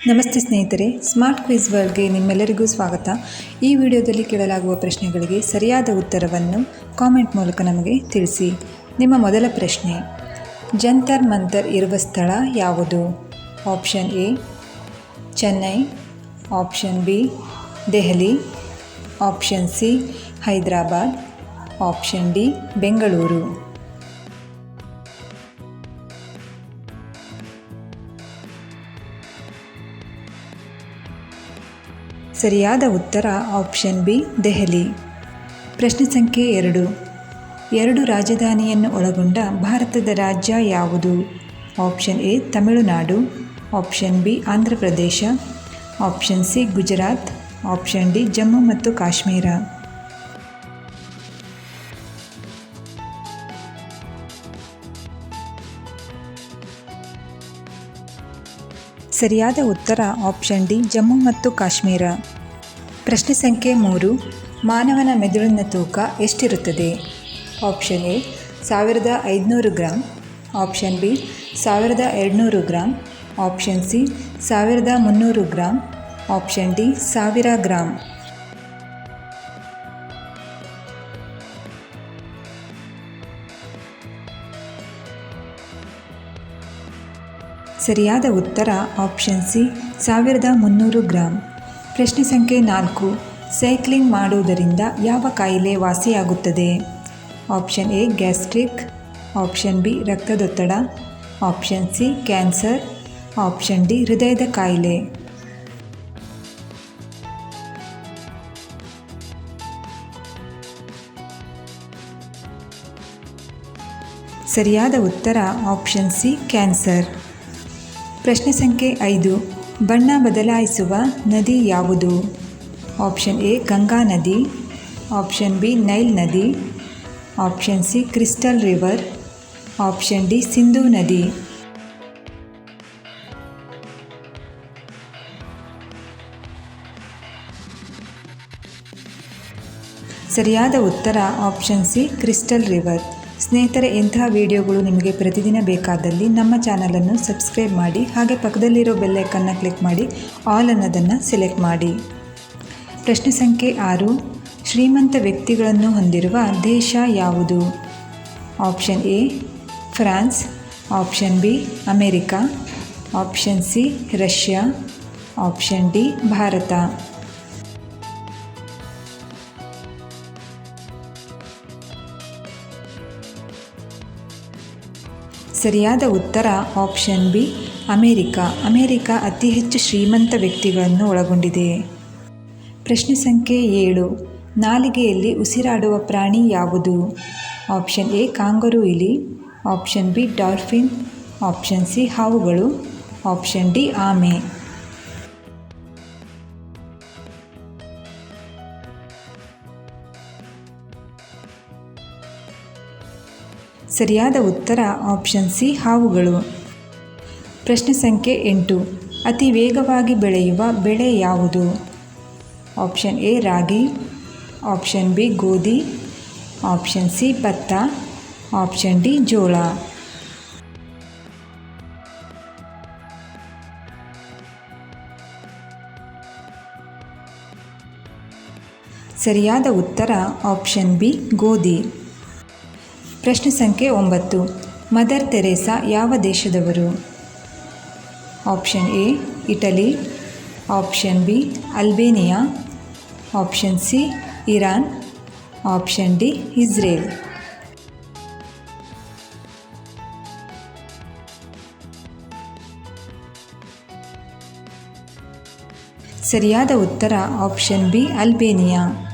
ನಮಸ್ತೆ ಸ್ನೇಹಿತರೆ smart quiz ವರ್ಲ್ಡ್ಗೆ ನಿಮ್ಮೆಲ್ಲರಿಗೂ ಸ್ವಾಗತ. ಈ ವಿಡಿಯೋದಲ್ಲಿ ಕೇಳಲಾಗುವ ಪ್ರಶ್ನೆಗಳಿಗೆ ಸರಿಯಾದ ಉತ್ತರವನ್ನು ಕಾಮೆಂಟ್ ಮೂಲಕ ನಮಗೆ ತಿಳಿಸಿ. ನಿಮ್ಮ ಮೊದಲ ಪ್ರಶ್ನೆ, ಜಂತರ್ ಮಂತರ್ ಇರುವ ಸ್ಥಳ ಯಾವುದು? Option A Chennai option B Delhi option C Hyderabad option D Bengaluru ಸರಿಯಾದ ಉತ್ತರ ಆಪ್ಷನ್ ಬಿ, ದೆಹಲಿ. ಪ್ರಶ್ನೆ ಸಂಖ್ಯೆ ಎರಡು. ಎರಡು ರಾಜಧಾನಿಯನ್ನು ಒಳಗೊಂಡ ಭಾರತದ ರಾಜ್ಯ ಯಾವುದು? Option A, Tamil Nadu. Option B Andhra Pradesh option C, Gujarat. Option D, Jammu ಮತ್ತು ಕಾಶ್ಮೀರ. ಸರಿಯಾದ ಉತ್ತರ ಆಪ್ಷನ್ ಡಿ ಜಮ್ಮು ಮತ್ತು ಕಾಶ್ಮೀರ. ಪ್ರಶ್ನೆ ಸಂಖ್ಯೆ ಮೂರು, ಮಾನವನ ಮೆದುಳಿನ ತೂಕ ಎಷ್ಟಿರುತ್ತದೆ? ಆಪ್ಷನ್ ಎ, ಸಾವಿರದ ಐದುನೂರು ಗ್ರಾಮ್ ಆಪ್ಷನ್ ಬಿ, ಸಾವಿರದ ಎರಡುನೂರು ಗ್ರಾಮ್ ಆಪ್ಷನ್ ಸಿ, ಸಾವಿರದ ಮುನ್ನೂರು ಗ್ರಾಮ್ ಆಪ್ಷನ್ ಡಿ, ಸಾವಿರ ಗ್ರಾಮ್ ಸರಿಯಾದ ಉತ್ತರ ಆಪ್ಷನ್ ಸಿ ಸಾವಿರದ ಮುನ್ನೂರು ಗ್ರಾಮ್ ಪ್ರಶ್ನೆ ಸಂಖ್ಯೆ ನಾಲ್ಕು ಸೈಕ್ಲಿಂಗ್ ಮಾಡುವುದರಿಂದ ಯಾವ ಕಾಯಿಲೆ ವಾಸಿಯಾಗುತ್ತದೆ? Option A gastric option B ರಕ್ತದೊತ್ತಡ. Option C cancer option D ಹೃದಯದ ಕಾಯಿಲೆ. ಸರಿಯಾದ ಉತ್ತರ ಆಪ್ಷನ್ ಸಿ ಕ್ಯಾನ್ಸರ್ ಪ್ರಶ್ನೆ ಸಂಖ್ಯೆ ಐದು. ಬಣ್ಣ ಬದಲಾಯಿಸುವ ನದಿ ಯಾವುದು? ಆಪ್ಷನ್ ಎ, ಗಂಗಾ ನದಿ. ಆಪ್ಷನ್ ಬಿ, ನೈಲ್ ನದಿ. Option C, crystal river. Option D, Sindhu ನದಿ. ಸರಿಯಾದ ಉತ್ತರ ಆಪ್ಷನ್ ಸಿ, ಕ್ರಿಸ್ಟಲ್ ರಿವರ್. ಸ್ನೇಹಿತರೆ, ಇಂತಹ ವಿಡಿಯೋಗಳು ನಿಮಗೆ ಪ್ರತಿದಿನ ಬೇಕಾದಲ್ಲಿ ನಮ್ಮ ಚಾನಲನ್ನು ಸಬ್ಸ್ಕ್ರೈಬ್ ಮಾಡಿ, ಹಾಗೆ ಪಕ್ಕದಲ್ಲಿರೋ ಬೆಲ್ಲೈಕನ್ನು ಕ್ಲಿಕ್ ಮಾಡಿ, ಆಲ್ ಅನ್ನೋದನ್ನು ಸೆಲೆಕ್ಟ್ ಮಾಡಿ. ಪ್ರಶ್ನೆ ಸಂಖ್ಯೆ ಆರು, ಶ್ರೀಮಂತ ವ್ಯಕ್ತಿಗಳನ್ನು ಹೊಂದಿರುವ ದೇಶ ಯಾವುದು? Option A, France, option B, America, option C, Russia, option D, Bharat. ಸರಿಯಾದ ಉತ್ತರ ಆಪ್ಷನ್ ಬಿ, ಅಮೇರಿಕಾ. ಅಮೇರಿಕಾ ಅತಿ ಹೆಚ್ಚು ಶ್ರೀಮಂತ ವ್ಯಕ್ತಿಗಳನ್ನು ಒಳಗೊಂಡಿದೆ. ಪ್ರಶ್ನೆ ಸಂಖ್ಯೆ ಏಳು, ನಾಲಿಗೆಯಲ್ಲಿ ಉಸಿರಾಡುವ ಪ್ರಾಣಿ ಯಾವುದು? ಆಪ್ಷನ್ ಎ, ಕಾಂಗರು ಇಲಿ. Option B, dolphin. Option C, ಹಾವುಗಳು. ಆಪ್ಷನ್ ಡಿ, ಆಮೆ. ಸರಿಯಾದ ಉತ್ತರ ಆಪ್ಷನ್ ಸಿ ಹಾವುಗಳು. ಪ್ರಶ್ನೆ ಸಂಖ್ಯೆ ಎಂಟು. ಅತಿ ವೇಗವಾಗಿ ಬೆಳೆಯುವ ಬೆಳೆ ಯಾವುದು? ಆಪ್ಷನ್ ಎ ರಾಗಿ ಆಪ್ಷನ್ ಬಿ ಗೋಧಿ ಆಪ್ಷನ್ ಸಿ ಭತ್ತ ಆಪ್ಷನ್ ಡಿ ಜೋಳ. ಸರಿಯಾದ ಉತ್ತರ ಆಪ್ಷನ್ ಬಿ ಗೋಧಿ. ಪ್ರಶ್ನೆ ಸಂಖ್ಯೆ ಒಂಬತ್ತು. ಮದರ್ ತೆರೇಸಾ ಯಾವ ದೇಶದವರು? Option A, Italy. Option B, Albania. Option C, Iran. Option D, Israel. ಸರಿಯಾದ ಉತ್ತರ ಆಪ್ಷನ್ ಬಿ, ಅಲ್ಬೇನಿಯಾ.